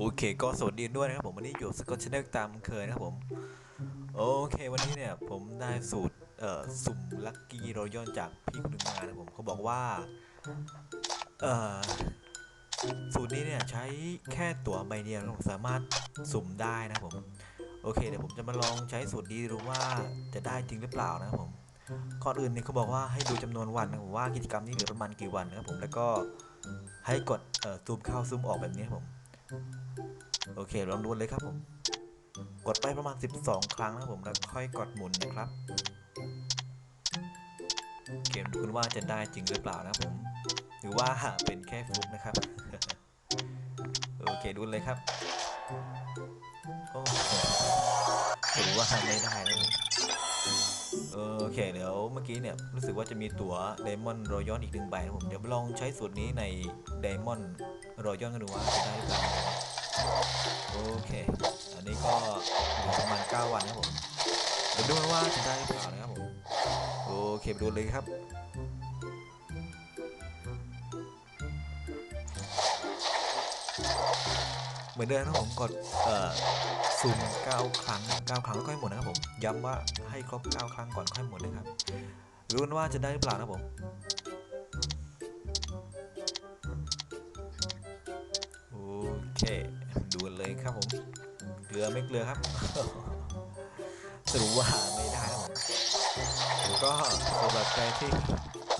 โอเคก็สวัสดีด้วยนะครับผมวันนี้อยู่สกอตชแนลตามเคยนะครับผม โอเควันนี้เนี่ยผมได้สูตรเอ่อสุ่มลัคกี้รอยัลจากพี่คนหนึ่งมานะครับผมเขาบอกว่าเอ่อสูตรนี้เนี่ยใช้แค่ตั๋วใบเดียวนะครับผมสามารถสุ่มได้นะครับผมโอเคเดี๋ยวผมจะมาลองใช้สูตรนี้ดูว่าจะได้จริงหรือเปล่านะครับผมก่อนอื่นเนี่ยเขาบอกว่าให้ดูจำนวนวันนะผมว่ากิจกรรมนี้เหลือประมาณกี่วันนะครับผมแล้วก็ให้กดเอ่อซูมเข้าซูมออกแบบนี้ครับผม โอเคลองดูเลยครับผม กดไปประมาณ 12 ครั้งนะครับผมแล้วค่อยกดหมุนนะครับเกมดูกันว่าจะได้จริงหรือเปล่านะผม หรือว่าเป็นแค่ฟลุกนะครับ โอเคดูเลยครับ โอ้โหหรือว่าไม่ได้นะผม โอเคเดี๋ยวเมื่อกี้เนี่ยรู้สึกว่าจะมีตั๋วไดมอนด์รอยย้อีกหนึ่งใบนะผมเดี๋ยวลองใช้สูตรนี้ใน Diamond Royal กันดูว่าจะได้หรือเปล่าโอเค อันนี้ก็อยู่ประมาณ 9 วันนะผมเดี๋ยวดูว่าจะได้หรือเปล่านะครับผมโอเคไปดูเลยครับ เหมือนเดิมนะครับผมกดเอ่อซูม9ครั้ง9ครั้งแล้วก็ให้หมดนะครับผม ย้ำว่าให้ครบ9ครั้งก่อนค่อยหมดนะครับรู้กันว่าจะได้หรือเปล่านะครับผมโอเคดูเลยครับผมเกลือไม่เกลือครับสรุปว่าไม่ได้นะผมก็สำหรับใครที่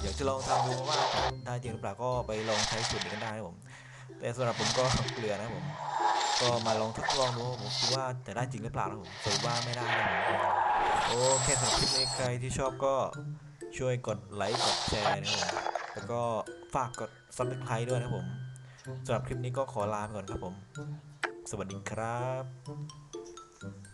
อยากจะลองทำดูว่าได้จริงหรือเปล่าก็ไปลองใช้สูตรนี้กันได้นะผม แต่สำหรับผมก็เกลือนะผมก็มาลองทดลองดูผมคิดว่าจะได้จริงหรือเปล่านะผมสรุปว่าไม่ได้นะผมโอเคสำหรับคลิปนี้ใครที่ชอบก็ช่วยกดไลค์กดแชร์นะผมแล้วก็ฝากกดซับสไครต์ด้วยนะผมสำหรับคลิปนี้ก็ขอลาไปก่อนครับผม สวัสดีครับ